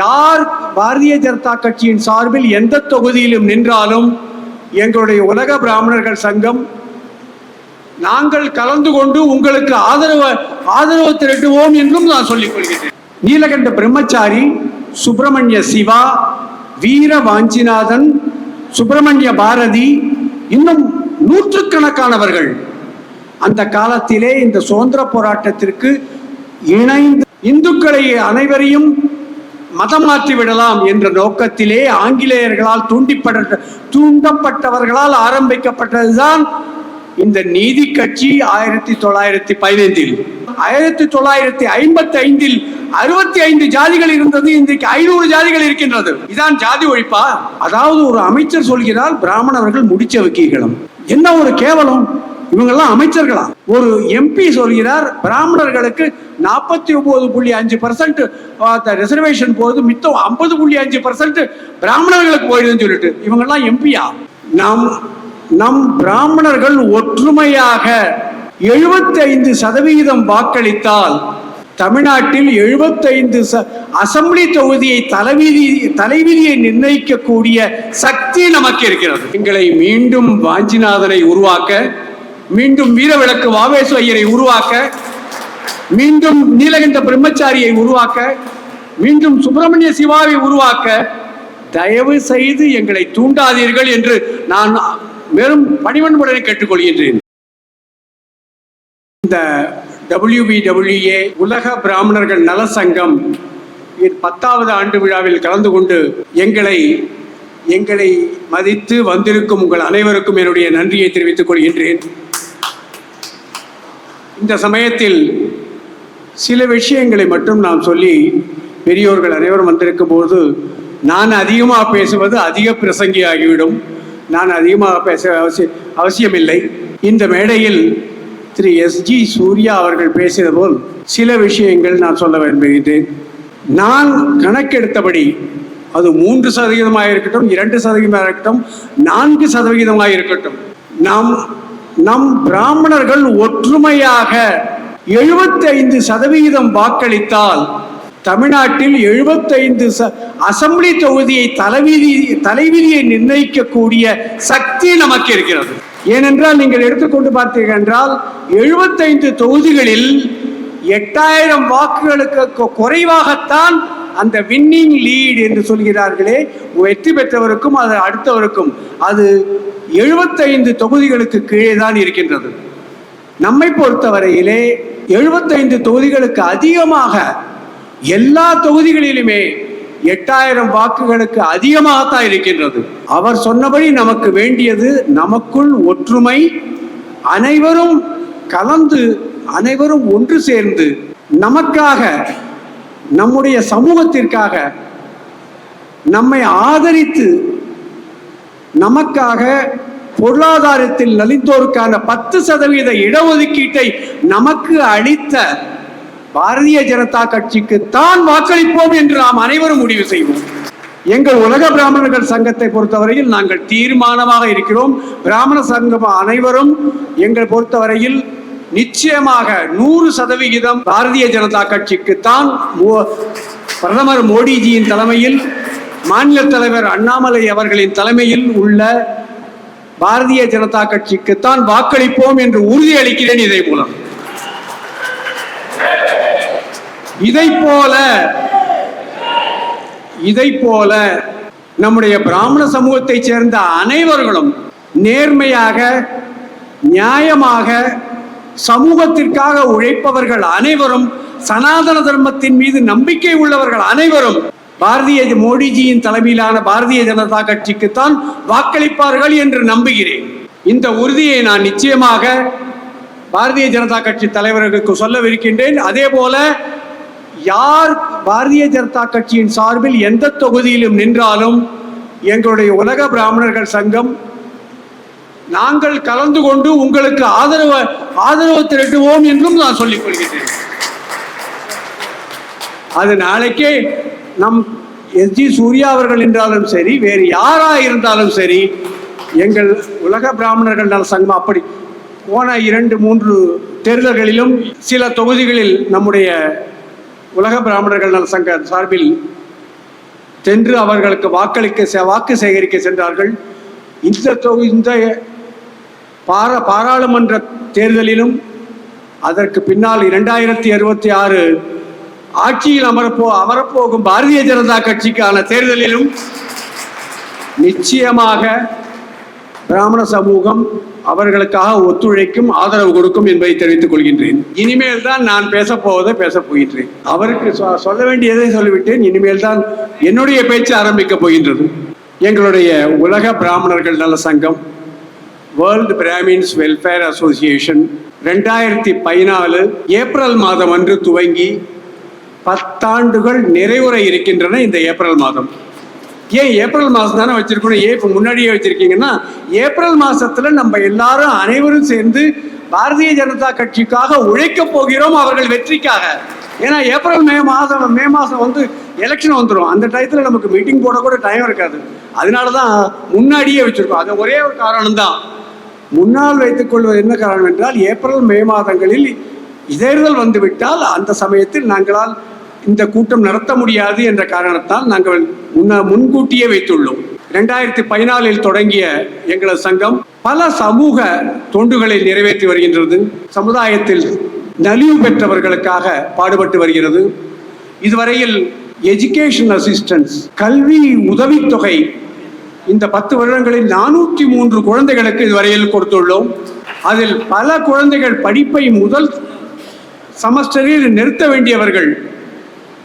யார் பாரதிய ஜனதா கட்சியின் சார்பில் எந்த தொகுதியிலும் நின்றாலும் எங்களுடைய உலக பிராமணர்கள் சங்கம் நாங்கள் கலந்து கொண்டு உங்களுக்கு ஆதரவு ஆதரவு திரட்டுவோம் என்றும் நான் சொல்லிக் கொள்கிறேன். நீலகண்ட பிரம்மச்சாரி சுப்பிரமணிய சிவா வீர வாஞ்சிநாதன் சுப்பிரமணிய பாரதி இன்னும் நூற்றுக்கணக்கானவர்கள். அந்த காலத்திலே இந்த சுதந்திர போராட்டத்திற்கு இணைந்து இந்துக்களை அனைவரையும் மதம் மாற்றி விடலாம் என்ற நோக்கத்திலே ஆங்கிலேயர்களால் தூண்டிப்பட தூண்டப்பட்டவர்களால் ஆரம்பிக்கப்பட்டதுதான் இந்த நீதி கட்சி ஆயிரத்தி தொள்ளாயிரத்தி பதினைந்தில். ஆயிரத்தி தொள்ளாயிரத்தி ஐம்பத்தி ஐந்தில் அறுபத்தி ஐந்து ஜாதிகள் இருந்தது இன்றைக்கு ஐநூறு ஜாதிகள் இருக்கின்றது. இதான் ஜாதி ஒழிப்பா? அதாவது ஒரு அமைச்சர் சொல்கிறார் பிராமணர்கள் முடிச்ச வைக்கீர்களும் என்ன ஒரு கேவலம்? இவங்கெல்லாம் அமைச்சர்களா? ஒரு எம்பி சொல்கிறார் பிராமணர்களுக்கு நாற்பத்தி ஒன்பது புள்ளி அஞ்சு பர்சன்ட் ரிசர்வேஷன் போகுது மித்தம் ஐம்பது புள்ளி அஞ்சு பர்சன்ட் பிராமணர்களுக்கு போயிடுதுன்னு சொல்லிட்டு. இவங்கெல்லாம் எம்பியா நம் நம் பிராமணர்கள் ஒற்றுமையாக 75% சதவிகிதம் வாக்களித்தால் தமிழ்நாட்டில் 75 ச அசம்பிளி தொகுதியை தலைவிதி தலைவிதியை நிர்ணயிக்கக்கூடிய சக்தி நமக்கு இருக்கிறது. எங்களை மீண்டும் வாஞ்சிநாதனை உருவாக்க மீண்டும் வீரவிளக்கு வாவேசு ஐயரை உருவாக்க மீண்டும் நீலகண்ட பிரம்மச்சாரியை உருவாக்க மீண்டும் சுப்பிரமணிய சிவாவை உருவாக்க தயவு செய்து எங்களை தூண்டாதீர்கள் என்று நான் வெறும் பணிவன்புடனே கேட்டுக்கொள்கின்றேன். இந்த டபிள்யூபிடபிள்யூஏ உலக பிராமணர்கள் நல சங்கம் பத்தாவது ஆண்டு விழாவில் கலந்து கொண்டு எங்களை எங்களை மதித்து வந்திருக்கும் உங்கள் அனைவருக்கும் என்னுடைய நன்றியை தெரிவித்துக் கொள்கின்றேன். இந்த சமயத்தில் சில விஷயங்களை மட்டும் நாம் சொல்லி பெரியோர்கள் அனைவரும் வந்திருக்கும் போது நான் அதிகமாக பேசுவது அதிக பிரசங்கி ஆகிவிடும் நான் அதிகமாக பேச அவசிய அவசியமில்லை. இந்த மேடையில் திரு எஸ்ஜி சூர்யா அவர்கள் பேசியது போல் சில விஷயங்கள் நான் சொல்ல விரும்புகிறேன் நான் கணக்கெடுத்தபடி அது மூன்று சதவீதமாக இருக்கட்டும் இரண்டு சதவீதமாக இருக்கட்டும் நான்கு சதவிகிதமாக இருக்கட்டும் நாம் நம் பிராமணர்கள் ஒற்றுமையாக 75% சதவிகிதம் வாக்களித்தால் தமிழ்நாட்டில் 75 ச அசம்பிளி தொகுதியை தலைவிதி தலைவிதியை நிர்ணயிக்கக்கூடிய சக்தி நமக்கு இருக்கிறது. ஏனென்றால் நீங்கள் எடுத்துக்கொண்டு பார்த்தீர்கள் என்றால் 75 தொகுதிகளில் எட்டாயிரம் வாக்குகளுக்கு கொ- குறைவாகத்தான் அந்த வின்னிங் லீட் என்று சொல்கிறார்களே. வெற்றி பெற்றவருக்கும் அது அடுத்தவருக்கும் அது 75 தொகுதிகளுக்கு கீழே தான் இருக்கின்றது. நம்மை பொறுத்தவரையிலே 75 தொகுதிகளுக்கு அதிகமாக எல்லா தொகுதிகளிலுமே எட்டாயிரம் வாக்குகளுக்கு அதிகமாகத்தான் இருக்கின்றது. அவர் சொன்னபடி நமக்கு வேண்டியது நமக்குள் ஒற்றுமை அனைவரும் கலந்து அனைவரும் ஒன்று சேர்ந்து நமக்காக நம்முடைய சமூகத்திற்காக நம்மை ஆதரித்து நமக்காக பொருளாதாரத்தில் நலிந்தோருக்கான பத்து சதவீத இடஒதுக்கீட்டை நமக்கு அளித்த பாரதிய ஜனதா கட்சிக்கு தான் வாக்களிப்போம் என்று நாம் அனைவரும் முடிவு செய்வோம். எங்கள் உலக பிராமணர்கள் சங்கத்தை பொறுத்தவரையில் நாங்கள் தீர்மானமாக இருக்கிறோம். பிராமண சங்கம் அனைவரும் எங்கள் பொறுத்தவரையில் நிச்சயமாக நூறு சதவிகிதம் பாரதிய ஜனதா கட்சிக்கு தான் பிரதமர் மோடிஜியின் தலைமையில் மாநில தலைவர் அண்ணாமலை அவர்களின் தலைமையில் உள்ள பாரதிய ஜனதா கட்சிக்குத்தான் வாக்களிப்போம் என்று உறுதியளிக்கிறேன் இதை மூலம். இதை போல இதை போல நம்முடைய பிராமண சமூகத்தைச் சேர்ந்த அனைவர்களும் நேர்மையாக நியாயமாக சமூகத்திற்காக உழைப்பவர்கள் அனைவரும் சனாதன தர்மத்தின் மீது நம்பிக்கை உள்ளவர்கள் அனைவரும் பாரதிய மோடிஜியின் தலைமையிலான பாரதிய ஜனதா கட்சிக்குத்தான் வாக்களிப்பார்கள் என்று நம்புகிறேன். இந்த உறுதியை நான் நிச்சயமாக பாரதிய ஜனதா கட்சி தலைவர்களுக்கு சொல்லவிருக்கின்றேன். அதே போல யார் பாரதிய ஜனதா கட்சியின் சார்பில் எந்த தொகுதியிலும் நின்றாலும் எங்களுடைய உலக பிராமணர்கள் சங்கம் நாங்கள் கலந்து கொண்டு உங்களுக்கு ஆதரவு ஆதரவு திரட்டுவோம் என்றும் நான் சொல்லிக் கொள்கிறேன். அது நாளைக்கே நம் எஸ் ஜி சூர்யா அவர்கள் என்றாலும் சரி வேறு யாரா இருந்தாலும் சரி எங்கள் உலக பிராமணர்கள் நல சங்கம் அப்படி போன இரண்டு மூன்று தேர்தல்களிலும் சில தொகுதிகளில் நம்முடைய உலக பிராமணர்கள் நல சங்க சார்பில் சென்று அவர்களுக்கு வாக்களிக்க செ- வாக்கு சேகரிக்க சென்றார்கள். இந்த தொகு இந்த பார பாராளுமன்ற தேர்தலிலும் அதற்கு பின்னால் இரண்டாயிரத்தி அறுபத்தி ஆறு ஆட்சியில் அமரப்போ அமரப்போகும் பாரதிய ஜனதா கட்சிக்கான தேர்தலிலும் நிச்சயமாக பிராமண சமூகம் அவர்களுக்காக ஒத்துழைக்கும் ஆதரவு கொடுக்கும் என்பதை தெரிவித்துக் கொள்கின்றேன். இனிமேல் தான் நான் பேசப்போவதை பேசப் போகின்றேன். அவருக்கு சொ- சொல்ல வேண்டியதை சொல்லிவிட்டேன். இனிமேல் தான் என்னுடைய பேச்சு ஆரம்பிக்கப் போகின்றது. எங்களுடைய உலக பிராமணர்கள் நல சங்கம் வேர்ல்டு பிராமின்ஸ் வெல்ஃபேர் அசோசியேஷன் ரெண்டாயிரத்தி பதினாலு ஏப்ரல் மாதம் அன்று துவங்கி பத்தாண்டுகள் நிறைவுற இருக்கின்றன இந்த ஏப்ரல் மாதம். ஏன் ஏப்ரல் மாதம் தானே வச்சிருக்கணும்? ஏன் இப்போ முன்னாடியே வச்சிருக்கீங்கன்னா ஏப்ரல் மாதத்தில் நம்ம எல்லாரும் அனைவரும் சேர்ந்து பாரதிய ஜனதா கட்சிக்காக உழைக்கப் போகிறோம் அவர்கள் வெற்றிக்காக. ஏன்னா ஏப்ரல் மே மாதம் மே மாதம் வந்து எலெக்ஷன் வந்துடும் அந்த டயத்தில் நமக்கு மீட்டிங் போட கூட டைம் இருக்காது. அதனால தான் முன்னாடியே வச்சுருக்கோம். அது ஒரே ஒரு காரணம் தான் முன்னால் வைத்துக் கொள்வது என்ன காரணம் என்றால் ஏப்ரல் மே மாதங்களில் தேர்தல் வந்துவிட்டால் அந்த சமயத்தில் நாங்களால் இந்த கூட்டம் நடத்த முடியாது என்ற காரணத்தால் நாங்கள் முன்ன முன்கூட்டியே வைத்துள்ளோம். ரெண்டாயிரத்தி பதினாலில் தொடங்கிய எங்களது சங்கம் பல சமூக தொண்டுகளை நிறைவேற்றி வருகின்றது. சமுதாயத்தில் நலிவு பெற்றவர்களுக்காக பாடுபட்டு வருகிறது. இதுவரையில் எஜுகேஷன் அசிஸ்டன்ஸ் கல்வி உதவித்தொகை இந்த பத்து வருடங்களில் நானூற்றி மூன்று குழந்தைகளுக்கு இதுவரையில் கொடுத்துள்ளோம். அதில் பல குழந்தைகள் படிப்பை முதல் செமஸ்டரில் நிறுத்த வேண்டியவர்கள்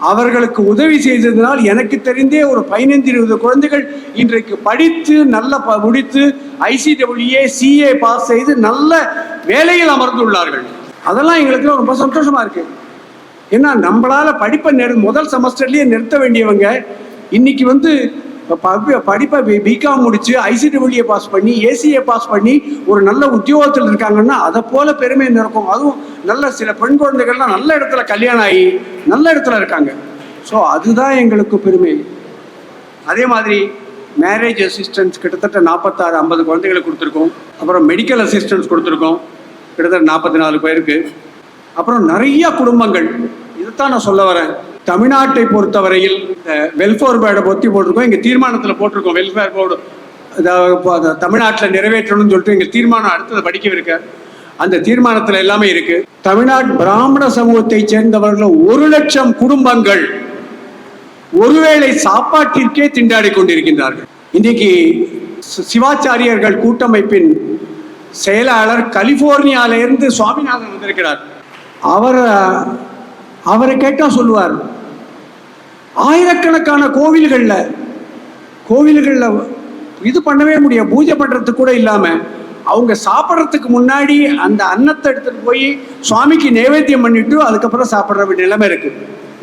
அவர்களுக்கு உதவி செய்ததினால் எனக்கு தெரிந்தே ஒரு பதினைந்து இருபது குழந்தைகள் இன்றைக்கு படித்து நல்ல ப முடித்து ஐசிடபிள்யூஏ சிஏ பாஸ் செய்து நல்ல வேலையில் அமர்ந்துள்ளார்கள். அதெல்லாம் எங்களுக்கு ரொம்ப சந்தோஷமா இருக்கு. ஏன்னா நம்மளால படிப்பை நிறு முதல் செமஸ்டர்லேயே நிறுத்த வேண்டியவங்க இன்னைக்கு வந்து படிப்பை பிகாம் முடிச்சு ஐசிடபிள்யூ பாஸ் பண்ணி ஏசிஏ பாஸ் பண்ணி ஒரு நல்ல உத்தியோகத்தில் இருக்காங்கன்னா அதை போல பெருமை நடக்கும் அதுவும் நல்ல சில பெண் குழந்தைகள்லாம் நல்ல இடத்துல கல்யாணம் ஆகி நல்ல இடத்துல இருக்காங்க. ஸோ அதுதான் எங்களுக்கு பெருமை. அதே மாதிரி மேரேஜ் அசிஸ்டன்ஸ் கிட்டத்தட்ட நாற்பத்தாறு ஐம்பது குழந்தைகளுக்கு கொடுத்துருக்கோம். அப்புறம் மெடிக்கல் அசிஸ்டன்ஸ் கொடுத்துருக்கோம். கிட்டத்தட்ட நாற்பத்தி நாலு பேருக்கு. அப்புறம் நிறைய குடும்பங்கள். இதைத்தான் நான் சொல்ல வரேன். தமிழ்நாட்டை பொறுத்தவரையில் வெல்ஃபேர் போர்டை பொத்தி போட்டிருக்கோம். இங்கே தீர்மானத்தில் போட்டிருக்கோம். வெல்ஃபேர் போர்டு தமிழ்நாட்டில் நிறைவேற்றணும்னு சொல்லிட்டு எங்கள் தீர்மானம் அடுத்தது படிக்கவிருக்க அந்த தீர்மானத்தில் எல்லாமே இருக்கு. தமிழ்நாடு பிராமண சமூகத்தை சேர்ந்தவர்கள் ஒரு லட்சம் குடும்பங்கள் ஒருவேளை சாப்பாட்டிற்கே திண்டாடி கொண்டிருக்கின்றார்கள். இன்னைக்கு சிவாச்சாரியர்கள் கூட்டமைப்பின் செயலாளர் கலிபோர்னியாவிலிருந்து சுவாமிநாதன் வந்திருக்கிறார். அவர் அவரை கேட்டால் சொல்லுவார். ஆயிரக்கணக்கான கோவில்களில் கோவில்களில் இது பண்ணவே முடியும். பூஜை பண்ணுறதுக்கு கூட இல்லாமல் அவங்க சாப்பிட்றதுக்கு முன்னாடி அந்த அன்னத்தை எடுத்துகிட்டு போய் சுவாமிக்கு நைவேத்தியம் பண்ணிட்டு அதுக்கப்புறம் சாப்பிட்ற நிலைமை இருக்குது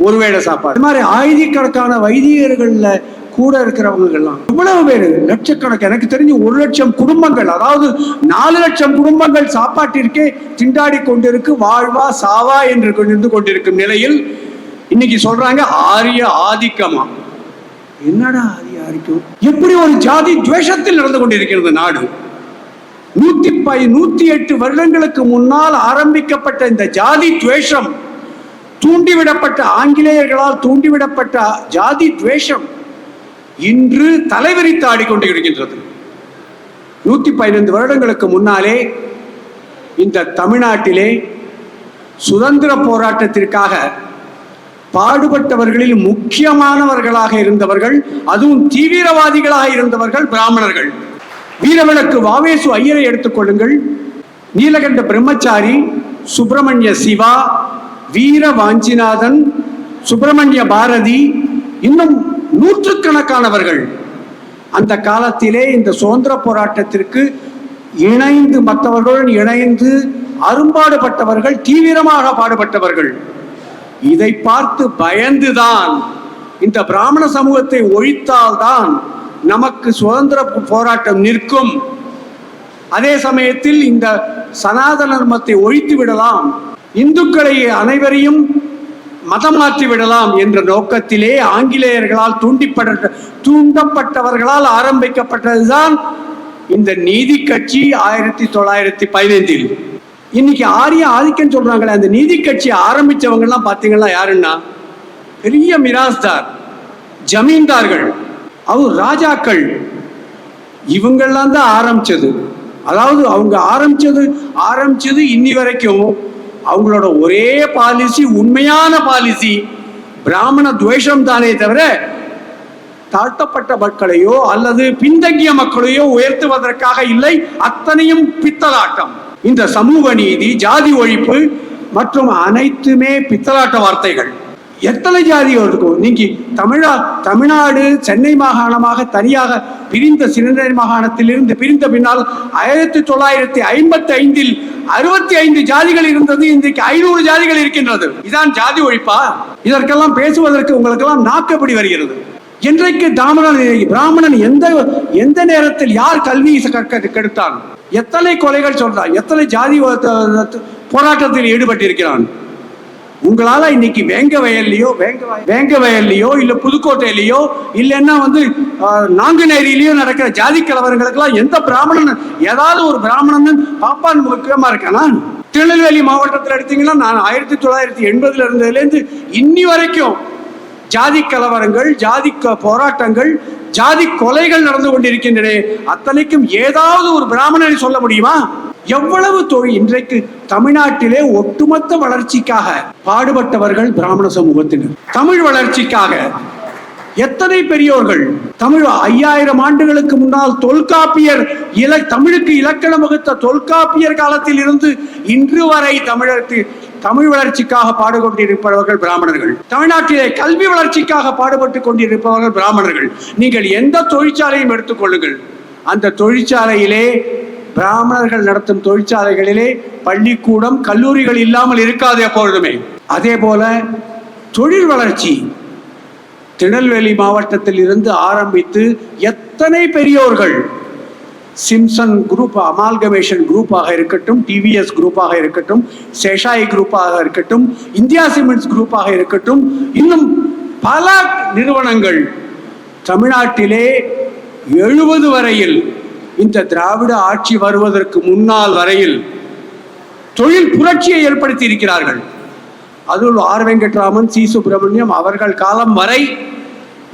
ஒருவேளை சாப்பாடு. இது மாதிரி ஆயிரக்கணக்கான வைதிகர்கள்ல கூட இருக்கிறவங்கெல்லாம் இவ்வளவு பேர் லட்சக்கணக்கு எனக்கு தெரிஞ்சு ஒரு லட்சம் குடும்பங்கள் அதாவது நாலு லட்சம் குடும்பங்கள் சாப்பாட்டிற்கே திண்டாடி கொண்டிருக்கு வாழ்வா சாவா என்று கொண்டிருந்து கொண்டிருக்கும் நிலையில் இன்னைக்கு சொல்றாங்க ஆரிய ஆதிக்கமா. என்னடா ஆரிய ஆதிக்கம்? எப்படி ஒரு ஜாதி துவேஷத்தில் நடந்து கொண்டிருக்கிறது நாடு? நூத்தி பை நூத்தி எட்டு வருடங்களுக்கு முன்னால் ஆரம்பிக்கப்பட்ட இந்த ஜாதி துவேஷம் தூண்டிவிடப்பட்ட ஆங்கிலேயர்களால் தூண்டிவிடப்பட்ட ஜாதி துவேஷம் இன்று தலைவிரித்து ஆடிக்கொண்டிருக்கின்றது. நூத்தி பதினைந்து வருடங்களுக்கு முன்னாலே இந்த தமிழ்நாட்டிலே சுதந்திர போராட்டத்திற்காக பாடுபட்டவர்களில் முக்கியமானவர்களாக இருந்தவர்கள் அதுவும் தீவிரவாதிகளாக இருந்தவர்கள் பிராமணர்கள். வீரவிளக்கு வாவேசு ஐயரை எடுத்துக்கொள்ளுங்கள் நீலகண்ட பிரம்மச்சாரி சுப்பிரமணிய சிவா வீர வாஞ்சிநாதன் சுப்பிரமணிய பாரதி இன்னும் நூற்றுக்கணக்கானவர்கள் அந்த காலத்திலே இந்த சுதந்திர போராட்டத்திற்கு இணைந்து மற்றவர்களுடன் இணைந்து அரும்பாடுபட்டவர்கள் தீவிரமாக பாடுபட்டவர்கள். இதை பார்த்து பயந்துதான் இந்த பிராமண சமூகத்தை ஒழித்தால்தான் நமக்கு சுதந்திர போராட்டம் நிற்கும். அதே சமயத்தில் இந்த சனாதன தர்மத்தை ஒழித்து விடலாம். இந்துக்களை அனைவரையும் மதம் மாற்றி விடலாம் என்ற நோக்கத்திலே ஆங்கிலேயர்களால் தூண்டிப்பட தூண்டப்பட்டவர்களால் ஆரம்பிக்கப்பட்டதுதான் இந்த நீதி கட்சி ஆயிரத்தி தொள்ளாயிரத்தி பதினைந்தில். இன்னைக்கு ஆரிய ஆதிக்கம் சொல்றாங்களே அந்த நீதி கட்சி ஆரம்பிச்சவங்கெல்லாம் பார்த்தீங்கன்னா யாருன்னா? பெரிய மிராஸ்தார் ஜமீன்தார்கள் அவர் ராஜாக்கள். இவங்கெல்லாம் தான் ஆரம்பிச்சது. அதாவது அவங்க ஆரம்பிச்சது ஆரம்பிச்சது இன்னி வரைக்கும் அவங்களோட ஒரே பாலிசி உண்மையான பாலிசி பிராமண துவேஷம் தானே தவிர தாழ்த்தப்பட்ட மக்களையோ அல்லது பின்தங்கிய மக்களையோ உயர்த்துவதற்காக இல்லை அத்தனையும் பித்தலாட்டம். இந்த சமூக நீதி ஜாதி ஒழிப்பு மற்றும் அனைத்துமே பித்தலாட்ட வார்த்தைகள். எத்தனை ஜாதி இருக்கும்? நீங்க தமிழா தமிழ்நாடு சென்னை மாகாணமாக தனியாக பிரிந்த சென்னை மாகாணத்திலிருந்து பிரிந்த பின்னால் ஆயிரத்தி தொள்ளாயிரத்தி ஐம்பத்தி ஐந்தில் அறுபத்தி ஐந்து ஜாதிகள் இருந்தது இன்றைக்கு ஐநூறு ஜாதிகள் இருக்கின்றது. இதான் ஜாதி ஒழிப்பா? இதற்கெல்லாம் பேசுவதற்கு உங்களுக்கெல்லாம் நாக்கப்படி வருகிறது. இன்றைக்கு தாமணன் பிராமணன் எந்த எந்த நேரத்தில் யார் கல்வி கெடுத்தான்? எத்தனை கொலைகள் சொல்றான்? எத்தனை ஜாதி போராட்டத்தில் ஈடுபட்டிருக்கிறான்? உங்களால இன்னைக்கு வேங்க வயல்லையோ வேங்க வேங்க வயல்லையோ இல்ல புதுக்கோட்டையிலயோ இல்லைன்னா வந்து ஆஹ், நாங்குநேரியிலயோ நடக்கிற ஜாதி கலவரங்களுக்கெல்லாம் எந்த பிராமணன் ஏதாவது ஒரு பிராமணன் பாப்பான் முக்கியமா இருக்கானா? திருநெல்வேலி மாவட்டத்தில் எடுத்தீங்கன்னா நான் ஆயிரத்தி தொள்ளாயிரத்தி எண்பதுல இருந்ததுலேருந்து இன்னி வரைக்கும் ஜாதி கலவரங்கள் ஜாதி க- போராட்டங்கள் ஜாதி கொலைகள் நடந்து கொண்டிருக்கின்றன. அத்தனைக்கும் ஏதாவது ஒரு பிராமணனை சொல்ல முடியுமா? எவ்வளவு தொழில் இன்றைக்கு தமிழ்நாட்டிலே ஒட்டுமொத்த வளர்ச்சிக்காக பாடுபட்டவர்கள் பிராமண சமூகத்தினர். தமிழ் வளர்ச்சிக்காக எத்தனை பெரியோர்கள் தமிழ் ஐயாயிரம் ஆண்டுகளுக்கு முன்னால் தொல்காப்பியர் இல தமிழுக்கு இலக்கணம் வகுத்த தொல்காப்பியர் காலத்தில் இருந்து இன்று வரை தமிழருக்கு தமிழ் வளர்ச்சிக்காக பாடுபட்டிருப்பவர்கள் பிராமணர்கள். தமிழ்நாட்டிலே கல்வி வளர்ச்சிக்காக பாடுபட்டு கொண்டிருப்பவர்கள் பிராமணர்கள். நீங்கள் எந்த தொழிற்சாலையும் எடுத்துக்கொள்ளுங்கள் அந்த தொழிற்சாலையிலே பிராமணர்கள் நடத்தும் தொழிற்சாலைகளிலே பள்ளிக்கூடம் கல்லூரிகள் இல்லாமல் இருக்காது எப்பொழுதுமே. அதே போல தொழில் வளர்ச்சி. திருநெல்வேலி மாவட்டத்தில் இருந்து ஆரம்பித்து எத்தனை பெரியோர்கள் சிம்சன் குரூப் அமால்கமேஷன் குரூப்பாக இருக்கட்டும் டிவிஎஸ் குரூப்பாக இருக்கட்டும் சேஷாய் குரூப்பாக இருக்கட்டும் இந்தியா சிமெண்ட்ஸ் குரூப்பாக இருக்கட்டும் இன்னும் பல நிறுவனங்கள் தமிழ்நாட்டிலே எழுபது வரையில் இந்த திராவிட ஆட்சி வருவதற்கு முன்னால் வரையில் தொழில் புரட்சியை ஏற்படுத்தி இருக்கிறார்கள். அதுவும் ஆர் வெங்கட்ராமன் சி சுப்பிரமணியம் அவர்கள் காலம் வரை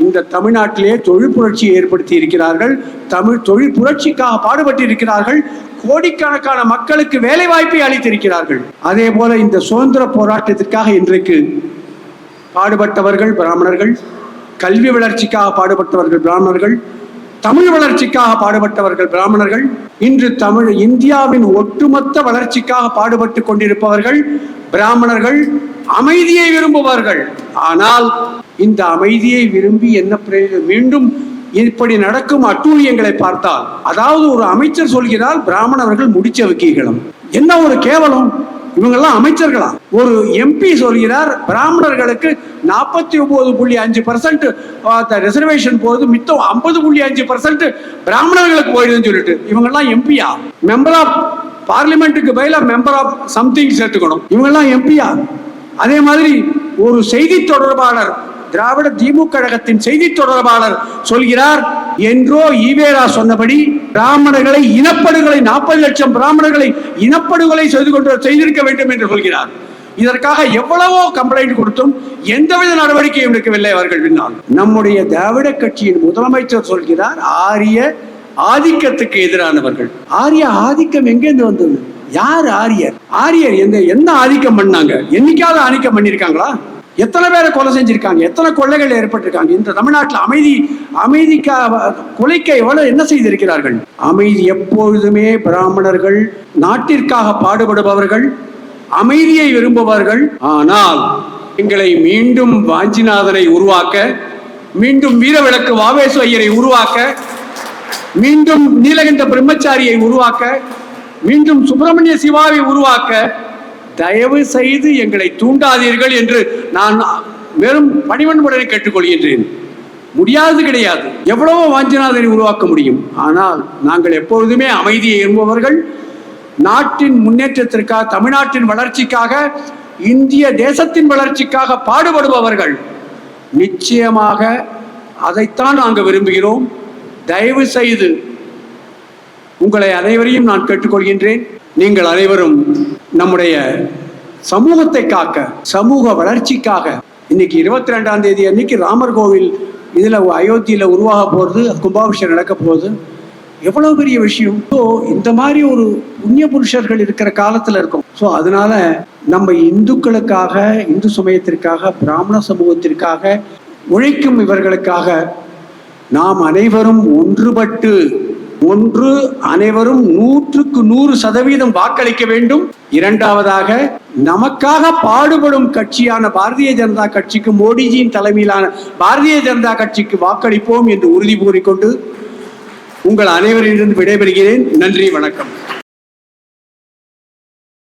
இந்த தமிழ்நாட்டிலே தொழில் புரட்சியை ஏற்படுத்தி இருக்கிறார்கள். தமிழ் தொழில் புரட்சிக்காக பாடுபட்டு இருக்கிறார்கள் கோடிக்கணக்கான மக்களுக்கு வேலை வாய்ப்பை அளித்திருக்கிறார்கள். அதே போல இந்த சுதந்திர போராட்டத்திற்காக இன்றைக்கு பாடுபட்டவர்கள் பிராமணர்கள் கல்வி வளர்ச்சிக்காக பாடுபட்டவர்கள் பிராமணர்கள் தமிழ் வளர்ச்சிக்காக பாடுபட்டவர்கள் பிராமணர்கள் இன்று தமிழ் இந்தியாவின் ஒட்டுமொத்த வளர்ச்சிக்காக பாடுபட்டு கொண்டிருப்பவர்கள் பிராமணர்கள் அமைதியை விரும்புவார்கள். ஆனால் இந்த அமைதியை விரும்பி என்ன மீண்டும் இப்படி நடக்கும் அட்டூழியங்களை பார்த்தால் அதாவது ஒரு அமைச்சர் சொல்கிறார் பிராமணர்கள் முடிச்ச வைக்கீகளும் என்ன ஒரு கேவலம்? இவங்கெல்லாம் அமைச்சர்களா? ஒரு எம்பி சொல்கிறார் பிராமணர்களுக்கு நாற்பத்தி ஒன்பது புள்ளி அஞ்சு பர்சன்ட் ரிசர்வேஷன் போகுது மித்தம் ஐம்பது புள்ளி அஞ்சு பர்சன்ட் பிராமணர்களுக்கு போயிடுதுன்னு சொல்லிட்டு. இவங்கெல்லாம் எம்பியா மெம்பர் ஆஃப் பார்லிமெண்ட்டுக்கு பதிலாக மெம்பர் ஆஃப் சம்திங் சேர்த்துக்கணும். இவங்கெல்லாம் எம்பியா அதே மாதிரி ஒரு செய்தி தொடர்பாளர் திராவிட திமுக கழகத்தின் செய்தி தொடர்பாளர் சொல்கிறார் என்றோ ஈவேரா சொன்னபடி பிராமணர்களை இனப்படுகொலை நாற்பது லட்சம் பிராமணர்களை இனப்படுகொலை செய்து கொண்டு செய்திருக்க வேண்டும் என்று சொல்கிறார். இதற்காக எவ்வளவோ கம்ப்ளைண்ட் கொடுத்தும் எந்தவித நடவடிக்கையும் எடுக்கவில்லை அவர்கள் பின்னால். நம்முடைய திராவிட கட்சியின் முதலமைச்சர் சொல்கிறார் ஆரிய ஆதிக்கத்துக்கு எதிரானவர்கள். ஆரிய ஆதிக்கம் எங்கேருந்து வந்தது? யார் ஆரியர்? ஆரியர் எந்த என்ன ஆதிக்கம் பண்ணாங்க? என்னைக்காவது ஆதிக்கம் பண்ணியிருக்காங்களா? எத்தனை பேரை கொலை செஞ்சிருக்காங்க? எத்தனை கொள்ளைகள் ஏற்பட்டிருக்காங்க? இந்த தமிழ்நாட்டில் அமைதி அமைதிக்கா கொலைக்க எவ்வளவு என்ன செய்திருக்கிறார்கள்? அமைதி எப்பொழுதுமே பிராமணர்கள் நாட்டிற்காக பாடுபடுபவர்கள் அமைதியை விரும்புபவர்கள். ஆனால் எங்களை மீண்டும் வாஞ்சிநாதனை உருவாக்க மீண்டும் வீரவிளக்கு வாவேசு ஐயரை உருவாக்க மீண்டும் நீலகண்ட பிரம்மச்சாரியை உருவாக்க மீண்டும் சுப்பிரமணிய சிவாவை உருவாக்க தயவு செய்து எங்களை தூண்டாதீர்கள் என்று நான் வெறும் பணிமன்புடனே கேட்டுக்கொள்கின்றேன். முடியாது கிடையாது. எவ்வளவோ வாஞ்சநாதனை உருவாக்க முடியும். ஆனால் நாங்கள் எப்பொழுதுமே அமைதியை விரும்புபவர்கள் நாட்டின் முன்னேற்றத்திற்காக தமிழ்நாட்டின் வளர்ச்சிக்காக இந்திய தேசத்தின் வளர்ச்சிக்காக பாடுபடுபவர்கள். நிச்சயமாக அதைத்தான் நாங்கள் விரும்புகிறோம். தயவு செய்து உங்களை அனைவரையும் நான் கேட்டுக்கொள்கின்றேன். நீங்கள் அனைவரும் நம்முடைய சமூகத்தை காக்க சமூக வளர்ச்சிக்காக. இன்னைக்கு இருபத்தி ரெண்டாம் தேதி அன்னைக்கு ராமர் கோவில் இதில் அயோத்தியில் உருவாக போகிறது கும்பாபிஷேகம் நடக்க போகுது. எவ்வளோ பெரிய விஷயம். ஸோ இந்த மாதிரி ஒரு புண்ணிய புருஷர்கள் இருக்கிற காலத்தில் இருக்கும். ஸோ அதனால நம்ம இந்துக்களுக்காக இந்து சமயத்திற்காக பிராமண சமூகத்திற்காக உழைக்கும் இவர்களுக்காக நாம் அனைவரும் ஒன்றுபட்டு ஒன்று அனைவரும் நூற்றுக்கு நூறு சதவீதம் வாக்களிக்க வேண்டும். இரண்டாவதாக நமக்காக பாடுபடும் கட்சியான பாரதிய ஜனதா கட்சிக்கு மோடிஜியின் தலைமையிலான பாரதிய ஜனதா கட்சிக்கு வாக்களிப்போம் என்று உறுதி கூறிக்கொண்டு உங்கள் அனைவரிலிருந்து விடைபெறுகிறேன். நன்றி வணக்கம்.